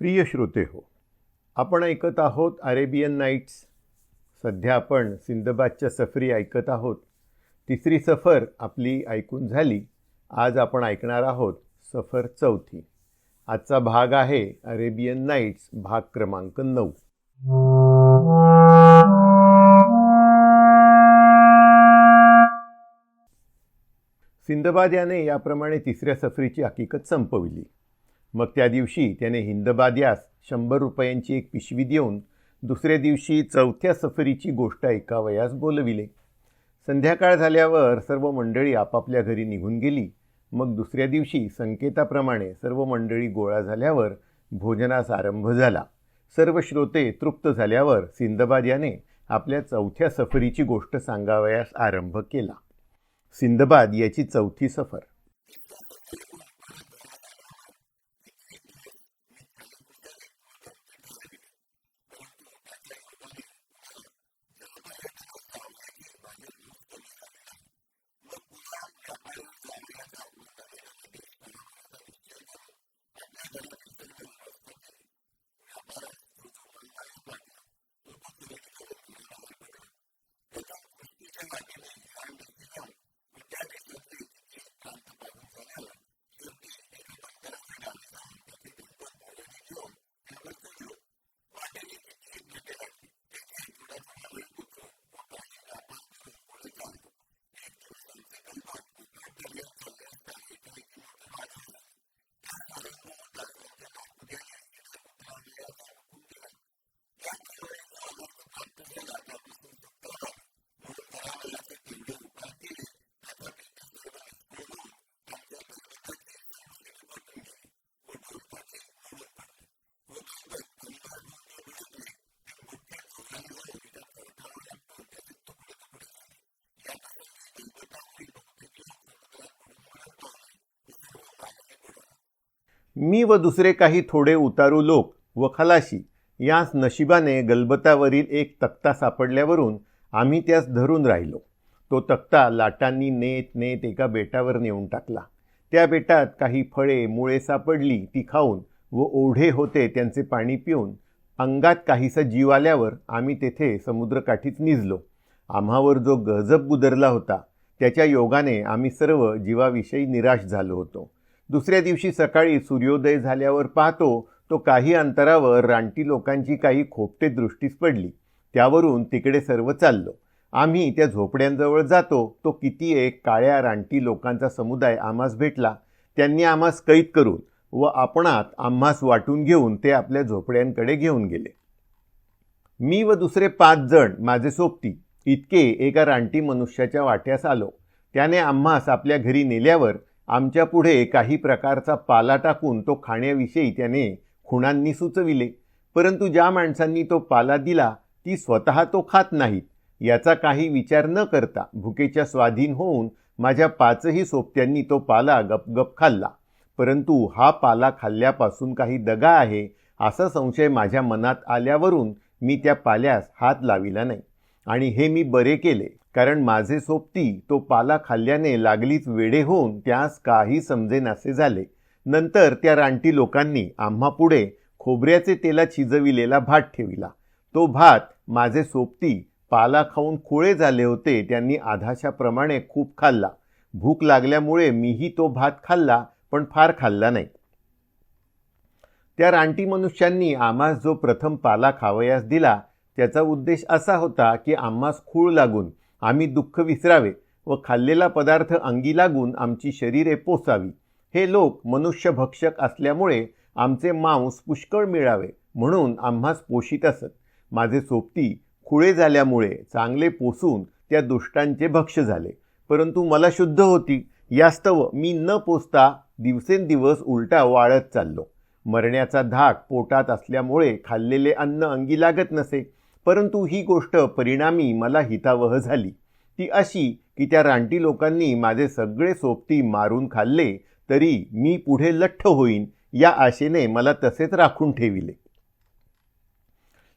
प्रिय श्रोते हो आपण ऐकत आहोत अरेबियन नाईट्स. सध्या आपण सिंदबादच्या सफरी ऐकत आहोत. तिसरी सफर आपली ऐकून झाली. आज आपण ऐकणार आहोत सफर चौथी. आजचा भाग आहे अरेबियन नाईट्स भाग क्रमांक नऊ. सिंदबाद याने याप्रमाणे तिसऱ्या सफरीची हकीकत संपविली. मग त्या दिवशी त्याने हिंदबाद यास शंभर रुपयांची एक पिशवी देऊन दुसऱ्या दिवशी चौथ्या सफरीची गोष्ट ऐकावयास बोलविले. संध्याकाळ झाल्यावर सर्व मंडळी आपापल्या घरी निघून गेली. मग दुसऱ्या दिवशी संकेताप्रमाणे सर्व मंडळी गोळा झाल्यावर भोजनास आरंभ झाला. सर्व श्रोते तृप्त झाल्यावर सिंदबाद याने आपल्या चौथ्या सफरीची गोष्ट सांगावयास आरंभ केला. सिंदबाद याची चौथी सफर. मी व दुसरे काही थोडे उतारू लोक व खलाशी यास नशिबाने गलबतावरील एक तक्ता सापडल्यावरून आम्ही त्यास धरून राहिलो. तो तक्ता लाटांनी नेत नेत एका बेटावर नेऊन टाकला. त्या बेटात काही फळे मुळे सापडली ती खाऊन व ओढे होते त्यांचे पाणी पिऊन. अंगात काहीसा जीव आल्यावर आम्ही तेथे समुद्रकाठीच निजलो. आम्हावर जो गजब गुदरला होता त्याच्या योगाने आम्ही सर्व जीवाविषयी निराश झालो होतो. दुसऱ्या दिवशी सकाळी सूर्योदय झाल्यावर पाहतो तो काही अंतरावर रानटी लोकांची काही खोपटे दृष्टीस पडली. त्यावरून तिकडे सर्व चाललो. आम्ही त्या झोपड्यांजवळ जातो. तो किती एक काळ्या रानटी लोकांचा समुदाय आम्हास भेटला. त्यांनी आम्हास कैद करून व आपणात आम्हास वाटून घेऊन ते आपल्या झोपड्यांकडे घेऊन गेले. मी व दुसरे पाच जण माझे सोबती इतके एका रानटी मनुष्याच्या वाट्यास आलो. त्याने आम्हास आपल्या घरी नेल्यावर आमच्या पुढे काही प्रकारचा पाला टाकून तो खाण्याविषयी त्याने खुणांनी सुचविले. परंतु ज्या माणसांनी तो पाला दिला ती स्वतः तो खात नाहीत. याचा काही विचार न करता भुकेच्या स्वाधीन होऊन माझ्या पाचही सोबत्यांनी तो पाला गपगप खाल्ला. परंतु हा पाला खाल्ल्यापासून काही दगा आहे असा संशय माझ्या मनात आल्यावरून मी त्या पाल्यास हात लाविला नाही. आणि हे मी बरे केले. कारण माझे सोबती तो पाला खाल्ल्याने लागलीच वेडे होऊन त्यास काही समजेनासे झाले. नंतर त्या रानटी लोकांनी आम्हा पुढे खोबऱ्याचे तेलात शिजविलेला भात ठेविला. तो भात माझे सोबती पाला खाऊन खोळे झाले होते त्यांनी आधाशाप्रमाणे खूप खाल्ला. भूक लागल्यामुळे मीही तो भात खाल्ला पण फार खाल्ला नाही. त्या रानटी मनुष्यांनी आम्हास जो प्रथम पाला खावयास दिला त्याचा उद्देश असा होता की आम्हास खूळ लागून आम्ही दुःख विसरावे व खाल्लेला पदार्थ अंगी लागून आमची शरीरे पोसावी. हे लोक मनुष्यभक्षक असल्यामुळे आमचे मांस पुष्कळ मिळावे म्हणून आम्हास पोषित असत. माझे सोबती खुळे झाल्यामुळे चांगले पोसून त्या दुष्टांचे भक्ष झाले. परंतु मला शुद्ध होती यास्तव मी न पोचता दिवसेंदिवस उलटा वाळत चाललो. मरण्याचा धाक पोटात असल्यामुळे खाल्लेले अन्न अंगी लागत नसे. परंतु ही गोष्ट परिणामी मला हितावह झाली. ती अशी की त्या रानटी लोकांनी माझे सगळे सोबती मारून खाल्ले तरी मी पुढे लठ्ठ होईन या आशेने मला तसेच राखून ठेविले.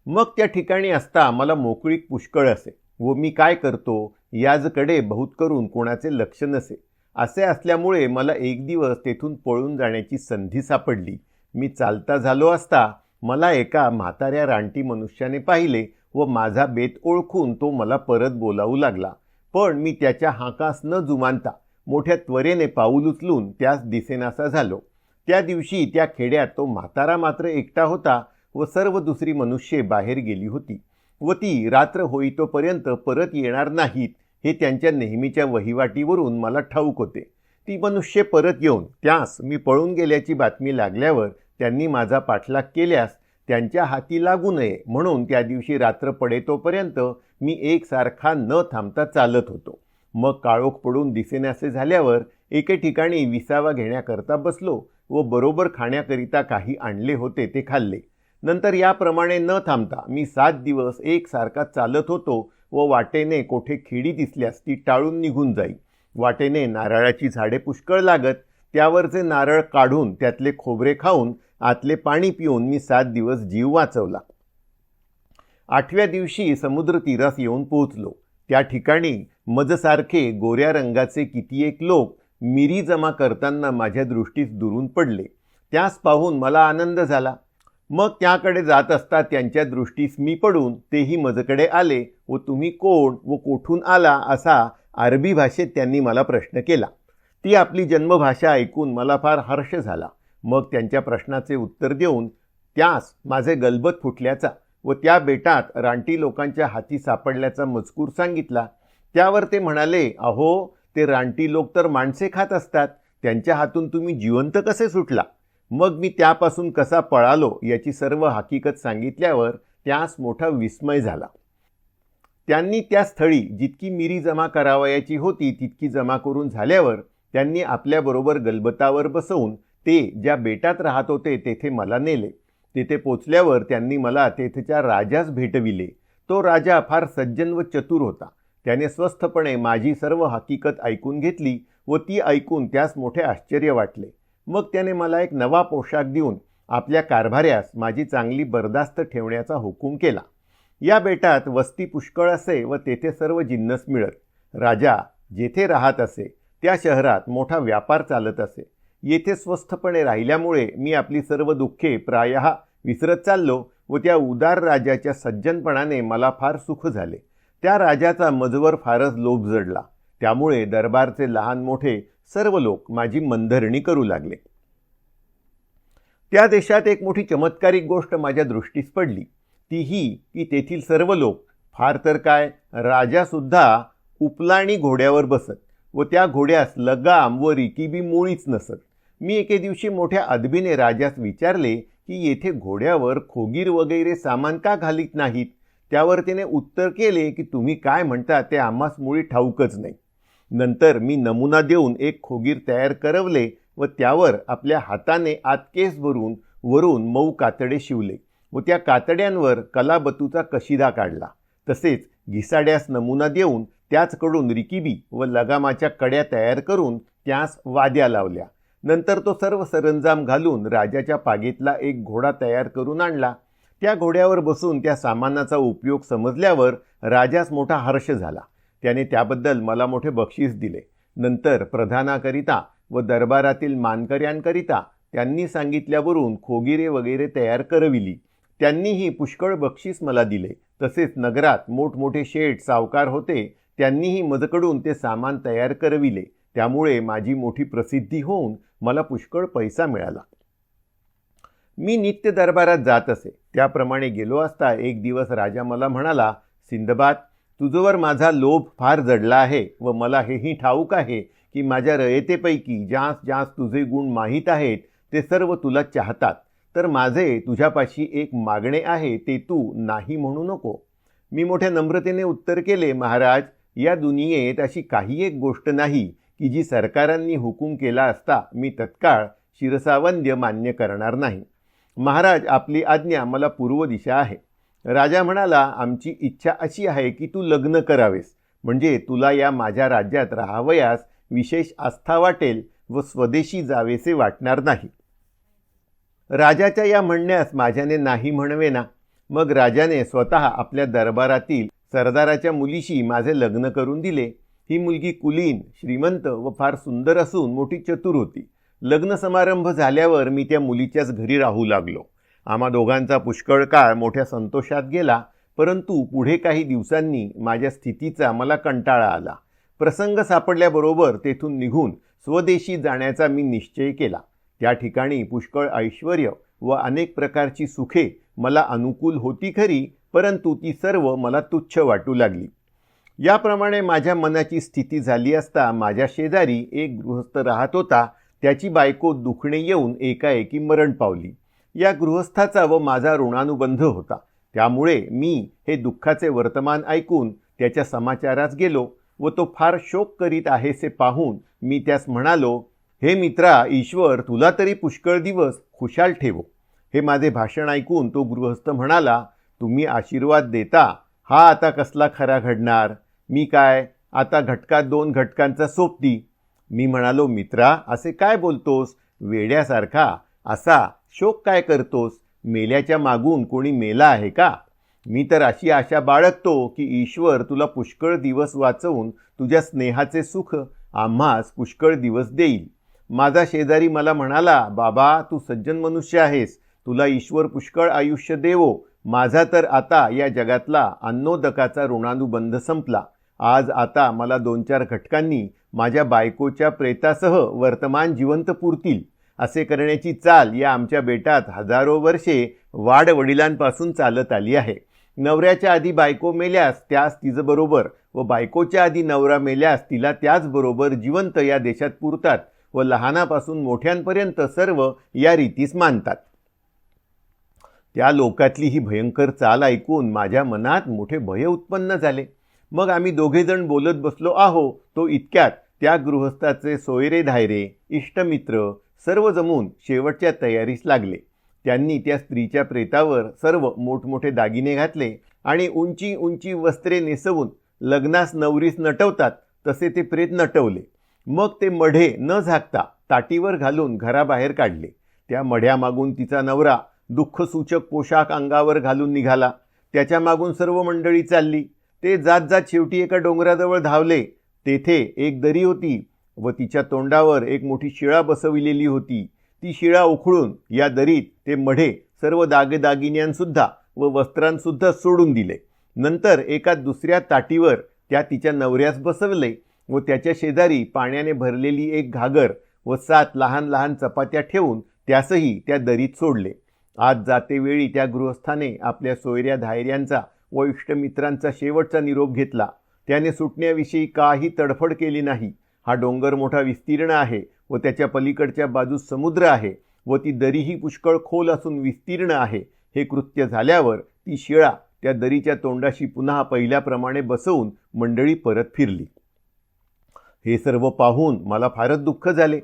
मग त्या ठिकाणी असता मला मोकळीक पुष्कळ असे. व मी काय करतो? याजकडे बहुत करून कोणाचे लक्ष नसे. असे असल्यामुळे मला एक दिवस तेथून पळून जाण्याची संधी सापडली. मी चालता झालो असता मला एका म्हाताऱ्या रानटी मनुष्याने पाहिले व माझा बेत ओळखून तो मला परत बोलावू लागला. पण मी त्याच्या हाकास न जुमानता मोठ्या त्वरेने पाऊल उचलून त्यास दिसेनासा झालो. त्या दिवशी त्या खेड्यात तो म्हातारा मात्र एकटा होता व सर्व दुसरी मनुष्ये बाहेर गेली होती व ती रात्र होईतोपर्यंत परत येणार नाहीत हे त्यांच्या नेहमीच्या वहिवाटीवरून मला ठाऊक होते. ती मनुष्य परत येऊन त्यास मी पळून गेल्याची बातमी लागल्यावर त्यांनी माझा पाठलाग केल्यास त्यांच्या हाती लागू नये म्हणून त्या दिवशी रात्र पडेतोपर्यंत मी एकसारखा न थांबता चालत होतो. मग काळोख पडून दिसेनासे झाल्यावर एके ठिकाणी विसावा घेण्याकरता बसलो व बरोबर खाण्याकरिता काही आणले होते ते खाल्ले. नंतर याप्रमाणे न थांबता मी सात दिवस एकसारखा चालत होतो व वाटेने कोठे खिडी दिसल्यास ती टाळून निघून जाई. वाटेने नारळाची झाडे पुष्कळ लागत त्यावरचे नारळ काढून त्यातले खोबरे खाऊन आतले पाणी पिऊन मी सात दिवस जीव वाचवला. आठव्या दिवशी समुद्र तीरास येऊन पोहोचलो. त्या ठिकाणी मजसारखे गोऱ्या रंगाचे किती एक लोक मिरी जमा करताना माझ्या दृष्टीस दुरून पडले. त्यास पाहून मला आनंद झाला. मग त्याकडे जात असता त्यांच्या दृष्टीस मी पडून तेही मजकडे आले व तुम्ही कोण व कोठून आला असा अरबी भाषेत त्यांनी मला प्रश्न केला. ती आपली जन्मभाषा ऐकून मला फार हर्ष झाला. मग त्यांच्या प्रश्नाचे उत्तर देऊन त्यास माझे गलबत फुटल्याचा व त्या बेटात रानटी लोकांच्या हाती सापडल्याचा मजकूर सांगितला. त्यावर ते म्हणाले अहो ते रानटी लोक तर माणसे खात असतात. त्यांच्या हातून तुम्ही जिवंत कसे सुटला? मग मी त्यापासून कसा पळालो याची सर्व हकीकत सांगितल्यावर त्यास मोठा विस्मय झाला. त्यांनी त्या स्थळी जितकी मिरी जमा करावयाची होती तितकी जमा करून झाल्यावर त्यांनी आपल्याबरोबर गलबतावर बसवून ते ज्या बेटात राहत होते तेथे मला नेले. तेथे पोचल्यावर त्यांनी मला तेथेच्या राजास भेटविले. तो राजा फार सज्जन व चतुर होता. त्याने स्वस्थपणे माझी सर्व हकीकत ऐकून घेतली व ती ऐकून त्यास मोठे आश्चर्य वाटले. मग त्याने मला एक नवा पोशाख देऊन आपल्या कारभाऱ्यास माझी चांगली बरदास्त ठेवण्याचा हुकूम केला. या बेटात वस्ती पुष्कळ असे व तेथे सर्व जिन्नस मिळत. राजा जेथे राहत असे त्या शहरात मोठा व्यापार चालत असे. येथे स्वस्थपणे राहिल्यामुळे मी आपली सर्व दुःखे प्रायः विसरत चाललो व त्या उदार राजाच्या सज्जनपणाने मला फार सुख झाले. त्या राजाचा मजवर फारच लोभ जडला. त्यामुळे दरबारचे लहान मोठे सर्व लोक माझी मंधरणी करू लागले. त्या देशात एक मोठी चमत्कारिक गोष्ट माझ्या दृष्टीस पडली. ती ही की तेथील सर्व लोक फार तर काय राजासुद्धा उपलाणी घोड्यावर बसत. व त्या घोड्यास लगाम व रिकीबी मुळीच नसत. मी एके दिवशी मोठ्या अदबीने राजास विचारले की येथे घोड्यावर खोगीर वगैरे सामान का घालीत नाहीत त्यावर तिने उत्तर केले की तुम्ही काय म्हणता ते आम्हास मुळी ठाऊकच नाही नंतर मी नमुना देऊन एक खोगीर तयार करवले व त्यावर आपल्या हाताने आत केस भरून वरून मऊ कातडे शिवले व त्या कातड्यांवर कलाबतूचा कशिदा काढला. तसेच घिसाड्यास नमुना देऊन त्याचकडून रिकिबी व लगामाच्या कड्या तयार करून त्यास वाद्या लावल्या. नंतर तो सर्व सरंजाम घालून राजाच्या पागेतला एक घोडा तयार करून आणला. त्या घोड्यावर बसून त्या सामानाचा उपयोग समजल्यावर राजास मोठा हर्ष झाला. त्याने त्याबद्दल मला मोठे बक्षीस दिले. नंतर प्रधानाकरिता व दरबारातील मानकऱ्यांकरिता त्यांनी सांगितल्यावरून खोगिरे वगैरे तयार करविली. त्यांनीही पुष्कळ बक्षीस मला दिले. तसेच नगरात मोठमोठे शेठ सावकार होते त्यांनीही मजकडून ते सामान तयार करविले. त्यामुळे माझी मोठी प्रसिद्धी होऊन मला पुष्कळ पैसा मिळाला. मी नित्य दरबारात जात असे. त्याप्रमाणे गेलो असता एक दिवस राजा मला म्हणाला सिंदबाद तुझवर माझा लोभ फार जडला आहे व मला हेही ठाऊक आहे की माझ्या रयतेपैकी ज्यास ज्यास तुझे गुण माहीत आहेत ते सर्व तुला चाहतात. तर माझे तुझ्यापाशी एक मागणे आहे ते तू नाही म्हणू नको. मी मोठ्या नम्रतेने उत्तर केले महाराज या दुनियेत अशी काही एक गोष्ट नाही की जी सरकारांनी हुकूम केला असता मी तत्काळ शिरसावंद्य मान्य करणार नाही. महाराज आपली आज्ञा मला पूर्व दिशा आहे. राजा म्हणाला आमची इच्छा अशी आहे की तू लग्न करावेस. म्हणजे तुला या माझ्या राज्यात राहावयास विशेष आस्था वाटेल व स्वदेशी जावेसे वाटणार नाही. राजाच्या या म्हणण्यास माझ्याने नाही म्हणवे ना मग राजाने स्वतः आपल्या दरबारातील सरदाराच्या मुलीशी माझे लग्न करून दिले. ही मुलगी कुलीन श्रीमंत व फार सुंदर असून मोठी चतुर होती. लग्न समारंभ झाल्यावर मी त्या मुलीच्याच घरी राहू लागलो. आम्हा दोघांचा पुष्कळ काळ मोठ्या संतोषात गेला परंतु पुढे काही दिवसांनी माझ्या स्थितीचा मला कंटाळा आला. प्रसंग सापडल्याबरोबर तेथून निघून स्वदेशी जाण्याचा मी निश्चय केला. त्या ठिकाणी पुष्कळ ऐश्वर व अनेक प्रकारची सुखे मला अनुकूल होती खरी परंतु ती सर्व मला तुच्छ वाटू लागली. याप्रमाणे माझ्या मनाची स्थिती झाली असता माझ्या शेजारी एक गृहस्थ राहत होता. त्याची बायको दुखणे येऊन एकाएकी मरण पावली. या गृहस्थाचा व माझा ऋणानुबंध होता. त्यामुळे मी हे दुःखाचे वर्तमान ऐकून त्याच्या समाचारास गेलो व तो फार शोक करीत आहेसे पाहून मी त्यास म्हणालो हे मित्रा ईश्वर तुला तरी पुष्कळ दिवस खुशाल ठेवो. हे माझे भाषण ऐकून तो गृहस्थ म्हणाला तुम्ही आशीर्वाद देता हा आता कसला खरा घडणार? मी काय? आता घटकात दोन घटकांचा सोबती. मी म्हणालो मित्रा असे काय बोलतोस? वेड्यासारखा. असा शोक काय करतोस? मेल्याच्या मागून कोणी मेला आहे का? मी तर अशी आशा बाळगतो की ईश्वर तुला पुष्कळ दिवस वाचवून तुझ्या स्नेहाचे सुख आम्हास पुष्कळ दिवस देईल. माझा शेजारी मला म्हणाला बाबा तू सज्जन मनुष्य आहेस. तुला ईश्वर पुष्कळ आयुष्य देवो. माझा तर आता या जगातला अन्नोदकाचा ऋणानुबंध संपला. आज आता मला दोन चार घटकांनी माझ्या बायकोच्या प्रेतासह वर्तमान जिवंत पुरतील. असे करण्याची चाल या आमच्या बेटात हजारो वर्षे वाडवडिलांपासून चालत आली आहे. नवऱ्याच्या आधी बायको मेल्यास त्यास तिचबरोबर व बायकोच्या आधी नवरा मेल्यास तिला त्याचबरोबर जिवंत या देशात पुरतात व लहानापासून मोठ्यांपर्यंत सर्व या रीतीस मानतात. त्या लोकातली ही भयंकर चाल ऐकून माझ्या मनात मोठे भय उत्पन्न झाले. मग आम्ही दोघेजण बोलत बसलो आहो तो इतक्यात त्या गृहस्थाचे सोयरे धायरे इष्टमित्र सर्व जमून शेवटच्या तयारीस लागले. त्यांनी त्या स्त्रीच्या प्रेतावर सर्व मोठमोठे दागिने घातले आणि उंची उंची वस्त्रे नेसवून लग्नास नवरीस नटवतात तसे ते प्रेत नटवले. मग ते मढे न झाकता ताटीवर घालून घराबाहेर काढले. त्या मढ्यामागून तिचा नवरा दुःखसूचक पोशाख अंगावर घालून निघाला. त्याच्या मागून सर्व मंडळी चालली. ते जात जात शेवटी एका डोंगराजवळ धावले. तेथे एक दरी होती व तिच्या तोंडावर एक मोठी शिळा बसविलेली होती. ती शिळा उखळून या दरीत ते मढे सर्व दागेदागिन्यांसुद्धा व वस्त्रांसुद्धा सोडून दिले. नंतर एका दुसऱ्या ताटीवर त्या तिच्या नवऱ्यास बसवले व त्याच्या शेजारी पाण्याने भरलेली एक घागर व सात लहान लहान चपात्या ठेवून त्यासही त्या दरीत सोडले. आज जातेवेळी त्या गृहस्थाने आपल्या सोयऱ्या धायऱ्यांचा व इष्टमित्रांचा शेवटचा निरोप घेतला. त्याने सुटण्याविषयी काही तडफड केली नाही. हा डोंगर मोठा विस्तीर्ण आहे व त्याच्या पलीकडच्या बाजूस समुद्र आहे व ती दरीही पुष्कळ खोल असून विस्तीर्ण आहे. हे कृत्य झाल्यावर ती शिळा त्या दरीच्या तोंडाशी पुन्हा पहिल्याप्रमाणे बसवून मंडळी परत फिरली. हे सर्व पाहून मला फारच दुःख झाले.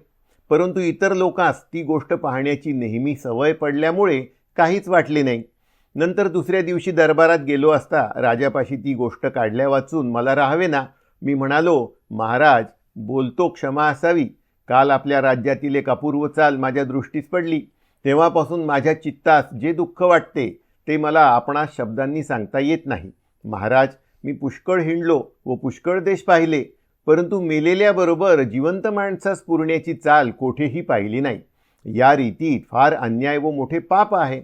परंतु इतर लोकांस ती गोष्ट पाहण्याची नेहमी सवय पडल्यामुळे काहीच वाटले नाही. नंतर दुसऱ्या दिवशी दरबारात गेलो असता राजापाशी ती गोष्ट काढल्या वाचून मला राहावे ना मी म्हणालो महाराज बोलतो क्षमा असावी. काल आपल्या राज्यातील एक अपूर्व चाल माझ्या दृष्टीस पडली. तेव्हापासून माझ्या चित्तास जे दुःख वाटते ते मला आपणास शब्दांनी सांगता येत नाही. महाराज मी पुष्कळ हिंडलो व पुष्कळ देश पाहिले. परंतु मेलेल्याबरोबर जिवंत माणसास पुरण्याची चाल कोठेही पाहिली नाही. या रीतीत फार अन्याय व मोठे पाप आहे.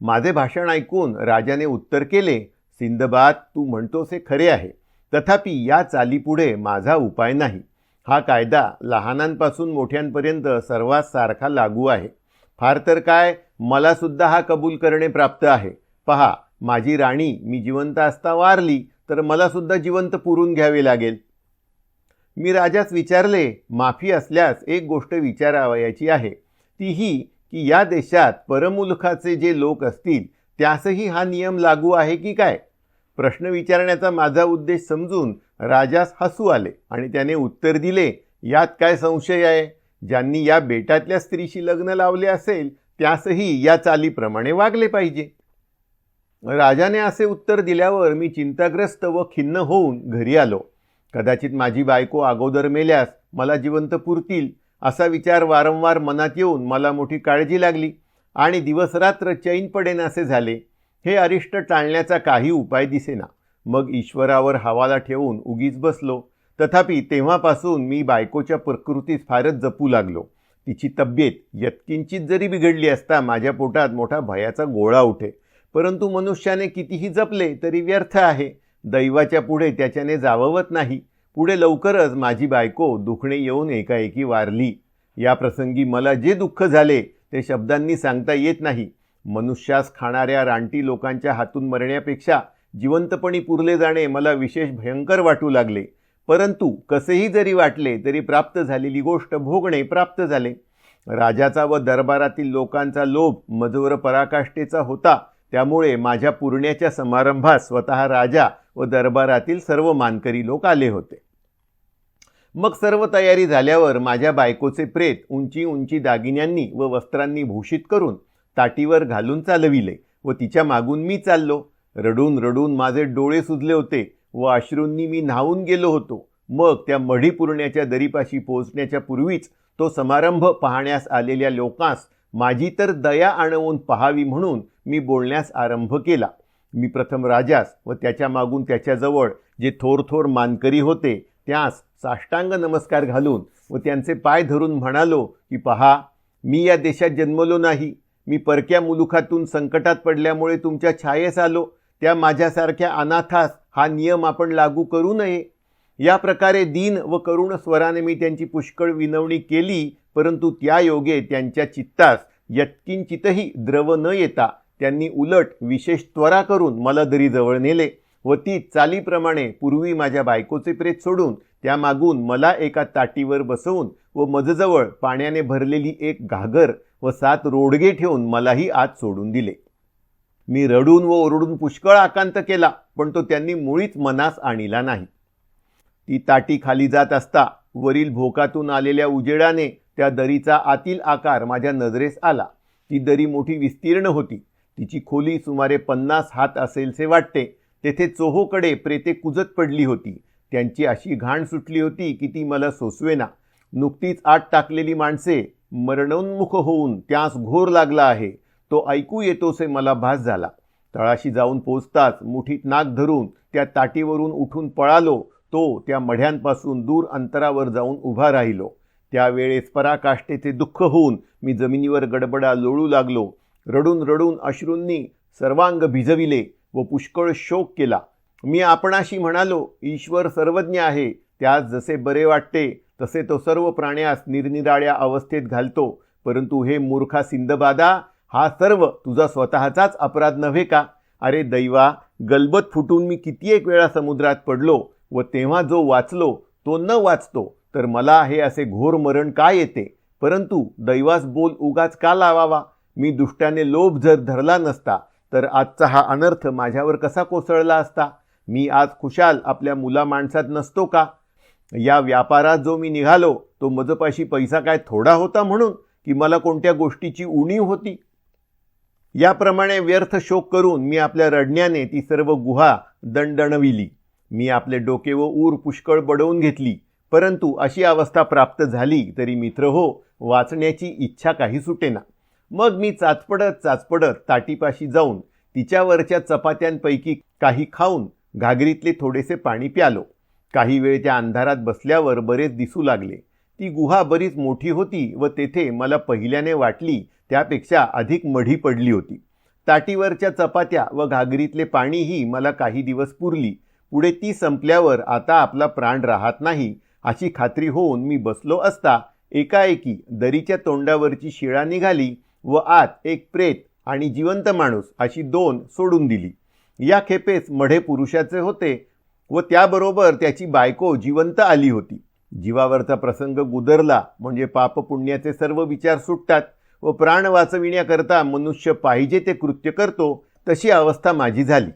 माझे भाषण ऐकून राजाने उत्तर केले सिंदबाद तू म्हणतोस हे खरे आहे. तथापि या चालीपुढे माझा उपाय नाही. हा कायदा लहानांपासून मोठ्यांपर्यंत सर्वात सारखा लागू आहे. फार तर काय मलासुद्धा हा कबूल करणे प्राप्त आहे. पहा माझी राणी मी जिवंत असता वारली. तर मला सुद्धा जिवंत पुरून घ्यावे लागेल. मी राजास विचारले माफी असल्यास एक गोष्ट विचारावयाची आहे. तीही की या देशात परमुलखाचे जे लोक असतील त्यासही हा नियम लागू आहे की काय? प्रश्न विचारण्याचा माझा उद्देश समजून राजास हसू आले आणि त्याने उत्तर दिले यात काय संशय आहे? ज्यांनी या बेटातल्या स्त्रीशी लग्न लावले असेल त्यासही या चालीप्रमाणे वागले पाहिजे. राजाने असे उत्तर दिल्यावर मी चिंताग्रस्त व खिन्न होऊन घरी आलो. कदाचित माझी बायको अगोदर मेल्यास मला जिवंत पुरतील असा विचार वारंवार मनात येऊन मला मोठी काळजी लागली आणि दिवसरात्र चैन पडेन असे झाले. हे अरिष्ट टाळण्याचा काही उपाय दिसेना. मग ईश्वरावर हवाला ठेवून उगीच बसलो. तथापि तेव्हापासून मी बायकोच्या प्रकृतीस फारच जपू लागलो. तिची तब्येत यत्किंचित जरी बिघडली असता माझ्या पोटात मोठा भयाचा गोळा उठे. परंतु मनुष्याने कितीही जपले तरी व्यर्थ आहे. दैवाच्या पुढे त्याच्याने जाववत नाही. पुढे लवकरच माझी बायको दुखणे येऊन एकाएकी वारली. या प्रसंगी मला जे दुःख झाले ते शब्दांनी सांगता येत नाही. मनुष्यास खाणाऱ्या रानटी लोकांच्या हातून मरण्यापेक्षा जिवंतपणी पुरले जाणे मला विशेष भयंकर वाटू लागले. परंतु कसेही जरी वाटले तरी प्राप्त झालेली गोष्ट भोगणे प्राप्त झाले. राजाचा व दरबारातील लोकांचा लोभ मजवर पराकाष्ठेचा होता. त्यामुळे माझ्या पुरण्याच्या समारंभात स्वतः राजा व दरबारातील सर्व मानकरी लोक आले होते. मग सर्व तयारी झाल्यावर माझ्या बायकोचे प्रेत उंची उंची दागिन्यांनी व वस्त्रांनी भूषित करून ताटीवर घालून चालविले व तिच्या मागून मी चाललो. रडून रडून माझे डोळे सुजले होते व अश्रूंनी मी न्हावून गेलो होतो. मग त्या मढी पुरण्याच्या दरीपाशी पोहोचण्याच्या पूर्वीच तो समारंभ पाहण्यास आलेल्या लोकांस माझी तर दया आणवून पहावी म्हणून मी बोलण्यास आरंभ केला. मी प्रथम राजास व त्याच्या मागून त्याच्याजवळ जे थोर थोर मानकरी होते त्यास साष्टांग नमस्कार घालून व त्यांचे पाय धरून म्हणालो की पहा मी या देशात जन्मलो नाही. मी परक्या मुलुखातून संकटात पडल्यामुळे तुमच्या छायेस आलो. त्या माझ्यासारख्या अनाथास हा नियम आपण लागू करू नये. या प्रकारे दीन व करुण स्वराने मी त्यांची पुष्कळ विनवणी केली परंतु त्या योगे त्यांच्या चित्तास यत्किंचितही द्रव न येता त्यांनी उलट विशेष त्वरा करून मला दरीजवळ नेले व ती चालीप्रमाणे पूर्वी माझ्या बायकोचे प्रेत सोडून त्या मागून मला एका ताटीवर बसवून व मजजवळ पाण्याने भरलेली एक घागर व सात रोडगे ठेवून मलाही आत सोडून दिले. मी रडून व ओरडून पुष्कळ आकांत केला पण तो त्यांनी मुळीच मनास आणिला नाही. ती ताटी खाली जात असता वरील भोकातून आलेल्या उजेडाने त्या दरीचा आतील आकार माझ्या नजरेस आला. ती दरी मोठी विस्तीर्ण होती. तिची खोली सुमारे पन्नास हात असेलसे वाटते. तेथे चोहोकडे प्रेते कुजत पडली होती. त्यांची अशी घाण सुटली होती की ती मला सोसवेना. नुकतीच आत टाकलेली माणसे मरणोन्मुख होऊन त्यास घोर लागला आहे. तो ऐकू येतोसे मला भास झाला. तळाशी जाऊन पोचताच मुठीत नाक धरून त्या ताटीवरून उठून पळालो. तो त्या मढ्यांपासून दूर अंतरावर जाऊन उभा राहिलो. त्यावेळेस पराकाष्ठेचे दुःख होऊन मी जमिनीवर गडबडा लोळू लागलो. रडून रडून अश्रूंनी सर्वांग भिजविले व पुष्कळ शोक केला. मी आपणाशी म्हणालो ईश्वर सर्वज्ञ आहे त्यास जसे बरे वाटते तसे तो सर्व प्राण्यास निरनिराळ्या अवस्थेत घालतो. परंतु हे मूर्खा सिंदबादा हा सर्व तुझा स्वतःचाच अपराध नव्हे का? अरे दैवा गलबत फुटून मी किती एक वेळा समुद्रात पडलो व तेव्हा जो वाचलो तो न वाचतो तर मला हे असे घोर मरण का येते? परंतु दैवास बोल उगाच का लावावा? मी दुष्टाने लोभ जर धरला नसता तर आजचा हा अनर्थ माझ्यावर कसा कोसळला असता? मी आज खुशाल आपल्या मुला माणसात नसतो का? या व्यापारात जो मी निघालो तो मजपाशी पैसा काय थोडा होता म्हणून की मला कोणत्या गोष्टीची उणीव होती? याप्रमाणे व्यर्थ शोक करून मी आपल्या रडण्याने ती सर्व गुहा दणदणविली. मी आपले डोके व ऊर पुष्कळ बडवून घेतली. परंतु अशी अवस्था प्राप्त झाली तरी मित्र हो वाचण्याची इच्छा काही सुटेना. मग मी चाचपडत चाचपडत ताटीपाशी जाऊन तिच्यावरच्या चपात्यांपैकी काही खाऊन घागरीतले थोडेसे पाणी प्यालो. काही वेळ त्या अंधारात बसल्यावर बरेच दिसू लागले. ती गुहा बरीच मोठी होती व तेथे मला पहिल्याने वाटली त्यापेक्षा अधिक मढी पडली होती. ताटीवरच्या चपात्या व घागरीतले पाणीही मला काही दिवस पुरली. पुढे ती संपल्यावर आता आपला प्राण राहत नाही अशी खात्री होऊन मी बसलो असता एकाएकी दरीच्या तोंडावरची शिळा निघाली व आत एक प्रेत आणि जिवंत माणूस अशी दोन सोडून दिली. या खेपेस मढे पुरुषाचे होते व त्याबरोबर त्याची बायको जिवंत आली होती. जीवावरचा प्रसंग गुदरला म्हणजे पापपुण्याचे सर्व विचार सुटतात व प्राण वाचविण्याकरता मनुष्य पाहिजे ते कृत्य करतो तशी अवस्था माझी झाली.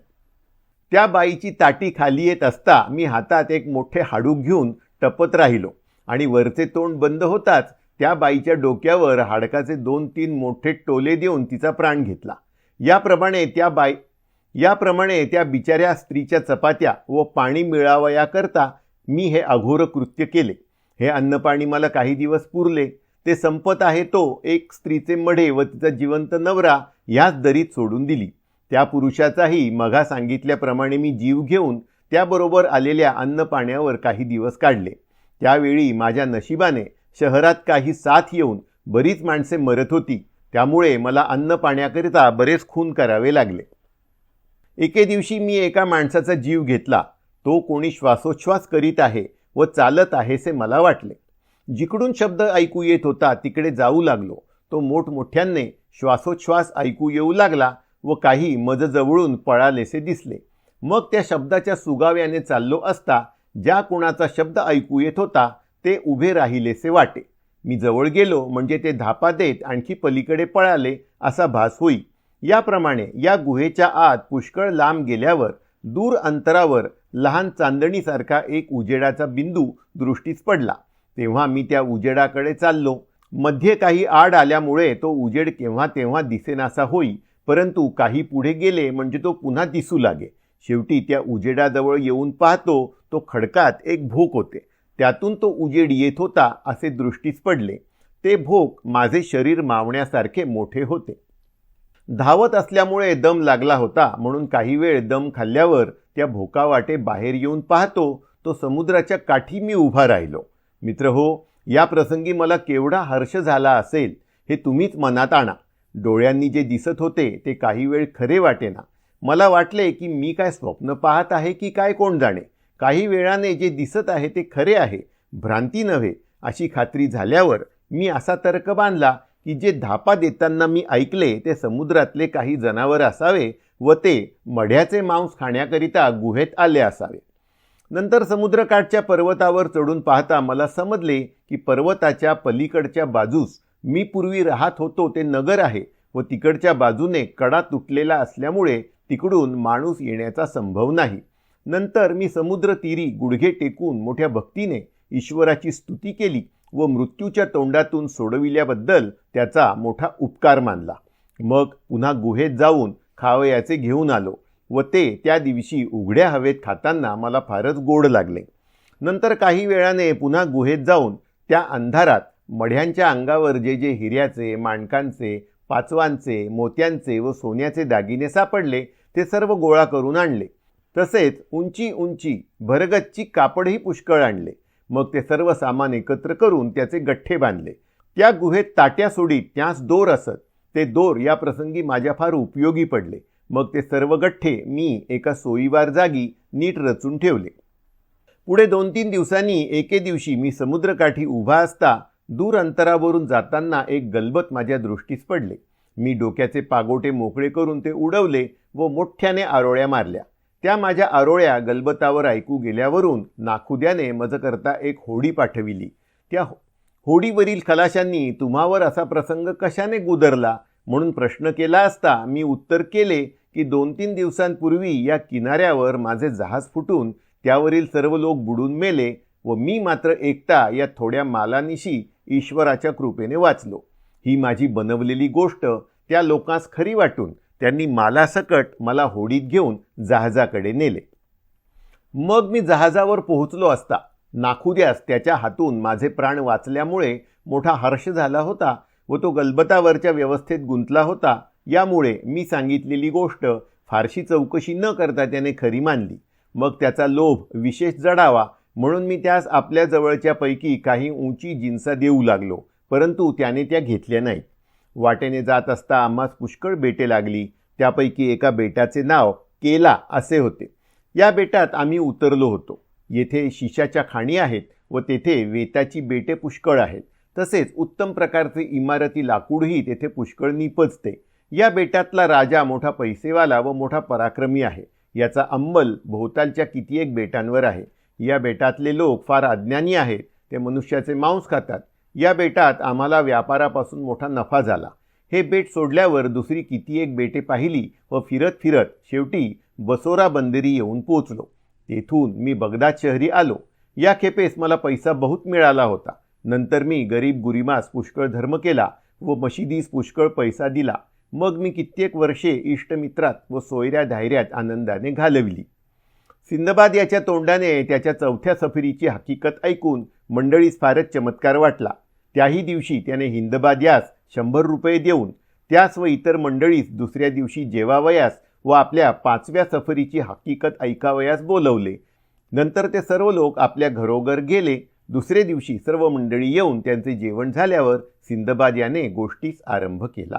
त्या बाईची ताटी खाली येत असता मी हातात एक मोठे हाडू घेऊन टपत राहिलो आणि वरचे तोंड बंद होताच त्या बाईच्या डोक्यावर हाडकाचे दोन तीन मोठे टोले देऊन तिचा प्राण घेतला. याप्रमाणे त्या बाई याप्रमाणे त्या बिचाऱ्या स्त्रीच्या चपात्या व पाणी मिळावयाकरता मी हे अघोर कृत्य केले. हे अन्नपाणी मला काही दिवस पुरले. ते संपत आहे तो एक स्त्रीचे मढे व तिचा जिवंत नवरा ह्याच दरीत सोडून दिली. त्या पुरुषाचाही मघा सांगितल्याप्रमाणे मी जीव घेऊन त्याबरोबर आलेल्या अन्नपाण्यावर काही दिवस काढले. त्यावेळी माझ्या नशिबाने शहरात काही साथ येऊन बरीच माणसे मरत होती. त्यामुळे मला अन्न पाण्याकरिता बरेच खून करावे लागले. एके दिवशी मी एका माणसाचा जीव घेतला. तो कोणी श्वासोच्छ्वास करीत आहे व चालत आहेसे मला वाटले. जिकडून शब्द ऐकू येत होता तिकडे जाऊ लागलो. तो मोठमोठ्याने श्वासोच्छ्वास ऐकू येऊ लागला व काही मज जवळून पळालेसे दिसले. मग त्या शब्दाच्या सुगाव्याने चाललो असता ज्या कोणाचा शब्द ऐकू येत होता ते उभे राहिलेसे वाटे. मी जवळ गेलो म्हणजे ते धापा देत आणखी पलीकडे पळाले असा भास होई. याप्रमाणे या गुहेच्या आत पुष्कळ लांब गेल्यावर दूर अंतरावर लहान चांदणीसारखा एक उजेडाचा बिंदू दृष्टीस पडला. तेव्हा मी त्या उजेडाकडे चाललो. मध्ये काही आड आल्यामुळे तो उजेड केव्हा तेव्हा दिसेनासा होई परंतु काही पुढे गेले म्हणजे तो पुन्हा दिसू लागे. शेवटी त्या उजेडाजवळ येऊन पाहतो तो खडकात एक भोक होते. त्यातून तो उजेड येत होता असे दृष्टीस पडले. ते भोक माझे शरीर मावण्यासारखे मोठे होते. धावत असल्यामुळे दम लागला होता म्हणून काही वेळ दम खाल्ल्यावर त्या भोकावाटे बाहेर येऊन पाहतो तो समुद्राच्या काठी मी उभा राहिलो. मित्र हो या प्रसंगी मला केवढा हर्ष झाला असेल हे तुम्हीच मनात आणा. डोळ्यांनी जे दिसत होते ते काही वेळ खरे वाटेना. मला वाटले की मी काय स्वप्न पाहत आहे की काय कोण जाणे. काही वेळाने जे दिसत आहे ते खरे आहे भ्रांती नव्हे अशी खात्री झाल्यावर मी असा तर्क बांधला की जे धापा देताना मी ऐकले ते समुद्रातले काही जनावर असावे व ते मढ्याचे मांस खाण्याकरिता गुहेत आले असावे. नंतर समुद्रकाठच्या पर्वतावर चढून पाहता मला समजले की पर्वताच्या पलीकडच्या बाजूस मी पूर्वी राहत होतो ते नगर आहे व तिकडच्या बाजूने कडा तुटलेला असल्यामुळे तिकडून माणूस येण्याचा संभव नाही. नंतर मी समुद्र तीरी गुडघे टेकून मोठ्या भक्तीने ईश्वराची स्तुती केली व मृत्यूच्या तोंडातून सोडविल्याबद्दल त्याचा मोठा उपकार मानला. मग पुन्हा गुहेत जाऊन खावयाचे घेऊन आलो व ते त्या दिवशी उघड्या हवेत खाताना मला फारच गोड लागले. नंतर काही वेळाने पुन्हा गुहेत जाऊन त्या अंधारात मढ्यांच्या अंगावर जे जे हिऱ्याचे माणकांचे पाचवांचे मोत्यांचे व सोन्याचे दागिने सापडले ते सर्व गोळा करून आणले. तसेच उंची उंची भरगच्ची कापडही पुष्कळ आणले. मग ते सर्व सामान एकत्र करून त्याचे गठ्ठे बांधले. त्या गुहेत ताट्या सोडीत त्यास दोर असत. ते दोर या प्रसंगी माझ्या फार उपयोगी पडले. मग ते सर्व गठ्ठे मी एका सोयीवार जागी नीट रचून ठेवले. पुढे दोन तीन दिवसांनी एके दिवशी मी समुद्रकाठी उभा असता दूर अंतरावरून जाताना एक गलबत माझ्या दृष्टीस पडले. मी डोक्याचे पागोटे मोकळे करून ते उडवले व मोठ्याने आरोळ्या मारल्या. त्या माझ्या आरोळ्या गलबतावर ऐकू गेल्यावरून नाखुद्याने मजकरता एक होडी पाठविली. त्या हो- होडीवरील खलाशांनी तुम्हावर असा प्रसंग कशाने गुदरला? म्हणून प्रश्न केला असता मी उत्तर केले की दोन तीन दिवसांपूर्वी या किनाऱ्यावर माझे जहाज फुटून त्यावरील सर्व लोक बुडून मेले व मी मात्र एकटा या थोड्या मालानिशी ईश्वराच्या कृपेने वाचलो. ही माझी बनवलेली गोष्ट त्या लोकांस खरी वाटून त्यांनी मालासकट मला होडीत घेऊन जहाजाकडे नेले. मग मी जहाजावर पोहोचलो असता नाखुद्यास त्याच्या हातून माझे प्राण वाचल्यामुळे मोठा हर्ष झाला होता व तो गलबतावरच्या व्यवस्थेत गुंतला होता. यामुळे मी सांगितलेली गोष्ट फारशी चौकशी न करता त्याने खरी मानली. मग त्याचा लोभ विशेष जडावा म्हणून मी त्यास आपल्या जवळच्यापैकी काही उंची जिन्सा देऊ लागलो परंतु त्याने त्या घेतल्या नाहीत. वाटेने जात असता आम्हास पुष्कळ बेटे लागली. त्यापैकी एका बेटाचे नाव केला असे होते. या बेटात आम्ही उतरलो होतो. येथे शिशाच्या खाणी आहेत व तेथे वेताची बेटे पुष्कळ आहेत. तसेच उत्तम प्रकारचे इमारती लाकूडही तेथे पुष्कळ निपजते या बेटातला राजा मोठा पैसेवाला व मोठा पराक्रमी आहे. याचा अंमल भोवतालच्या कितीएक बेटांवर आहे. या बेटातले लोक फार अज्ञानी आहेत. ते मनुष्याचे मांस खातात. या बेटात आम्हाला व्यापारापासून मोठा नफा झाला. हे बेट सोडल्यावर दुसरी किती एक बेटे पाहिली व फिरत फिरत शेवटी बसोरा बंदरी येऊन पोचलो. तेथून मी बगदाद शहरी आलो. या खेपेस मला पैसा बहुत मिळाला होता. नंतर मी गरीब गुरिमास पुष्कळ धर्म केला व मशिदीस पुष्कळ पैसा दिला. मग मी कित्येक वर्षे इष्टमित्रात व सोयऱ्या धायऱ्यात आनंदाने घालविली. सिंदबाद याच्या तोंडाने त्याच्या चौथ्या सफरीची हकीकत ऐकून मंडळीस फारच चमत्कार वाटला. त्याही दिवशी त्याने हिंदबाद यास शंभर रुपये देऊन त्यास व इतर मंडळीस दुसऱ्या दिवशी जेवावयास व आपल्या पाचव्या सफरीची हकीकत ऐकावयास बोलवले. नंतर ते सर्व लोक आपल्या घरोघर गेले. दुसरे दिवशी सर्व मंडळी येऊन त्यांचे जेवण झाल्यावर सिंदबाद याने गोष्टीस आरंभ केला.